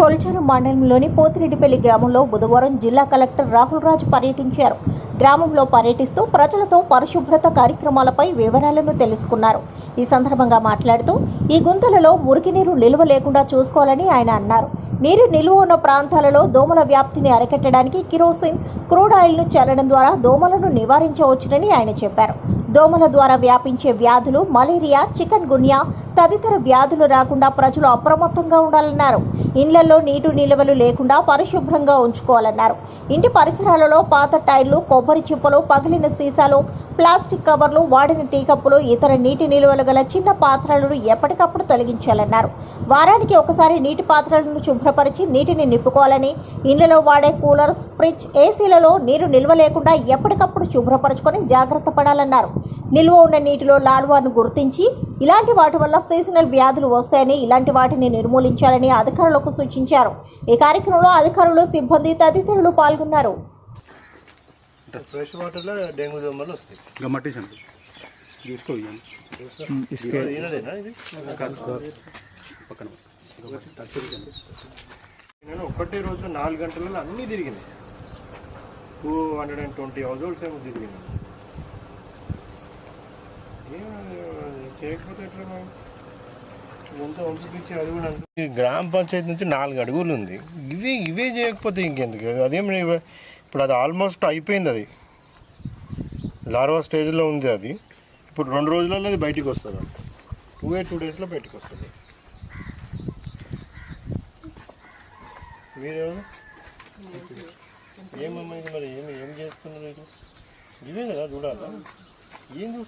కొల్చారు మండలంలోని పోతిరెడ్డిపల్లి గ్రామంలో బుధవారం జిల్లా కలెక్టర్ రాహుల్ రాజ్ పర్యటించారు. గ్రామంలో పర్యటిస్తూ ప్రజలతో పరిశుభ్రత కార్యక్రమాలపై వివరాలను తెలుసుకున్నారు. ఈ సందర్భంగా మాట్లాడుతూ ఈ గుంతలలో మురికినీరు నిల్వ లేకుండా చూసుకోవాలని ఆయన అన్నారు. నీరు నిల్వ ఉన్న ప్రాంతాలలో దోమల వ్యాప్తిని అరికట్టడానికి కిరోసిన్ క్రూడ్ ఆయిల్ను చల్లడం ద్వారా దోమలను నివారించవచ్చునని ఆయన చెప్పారు. దోమల ద్వారా వ్యాపించే వ్యాధులు మలేరియా చికెన్ గున్యా తదితర వ్యాధులు రాకుండా ప్రజలు అప్రమత్తంగా ఉండాలన్నారు. ఇండ్లలో నీటి నిల్వలు లేకుండా పరిశుభ్రంగా ఉంచుకోవాలన్నారు. ఇంటి పరిసరాలలో పాత టైర్లు కొబ్బరి చిప్పలు పగిలిన సీసాలు ప్లాస్టిక్ కవర్లు వాడిన టీ కప్పులు ఇతర నీటి నిల్వలు గల చిన్న పాత్రలను ఎప్పటికప్పుడు తొలగించాలన్నారు. వారానికి ఒకసారి నీటి పాత్రలను శుభ్రపరిచి నీటిని నింపుకోవాలని ఇళ్ళలో వాడే కూలర్స్ ఫ్రిడ్జ్ ఏసీలలో నీరు నిల్వ లేకుండా ఎప్పటికప్పుడు శుభ్రపరచుకొని జాగ్రత్త పడాలన్నారు. నిల్వ ఉన్న నీటిలో లాల్వాను గుర్తించి ఇలాంటి వాటి వల్ల సీజనల్ వ్యాధులు వస్తాయని ఇలాంటి వాటిని నిర్మూలించాలని అధికారులకు సూచించారు. ఈ కార్యక్రమంలో అధికారులు సిబ్బంది తదితరులు పాల్గొన్నారు. ఫ్రెష్ వాటర్లో డెంగ్యూ దోమలు వస్తాయి. నేను ఒకటే రోజు నాలుగు గంటలలో అన్నీ తిరిగింది two hundred and twenty households ఏమో తిరిగింది ఏం అది చేయకపోతే ఎట్లా మనం ఎంత పంపించి అది కూడా అంతే. ఈ గ్రామ పంచాయతీ నుంచి నాలుగు అడుగులు ఉంది. ఇవే ఇవే చేయకపోతే ఇంకెందుకు? అదేమి ఇప్పుడు అది ఆల్మోస్ట్ అయిపోయింది అది. లార్వా స్టేజ్లో ఉంది అది. ఇప్పుడు రెండు రోజులలో అది బయటికి వస్తుంది. టూ ఏ టూ డేస్లో బయటికి వస్తుంది. మీరెవరు? ఏమమ్మా ఇది మరి? ఏమి ఏం చేస్తున్నారు ఇది ఇవే కదా చూడాలా? ఏం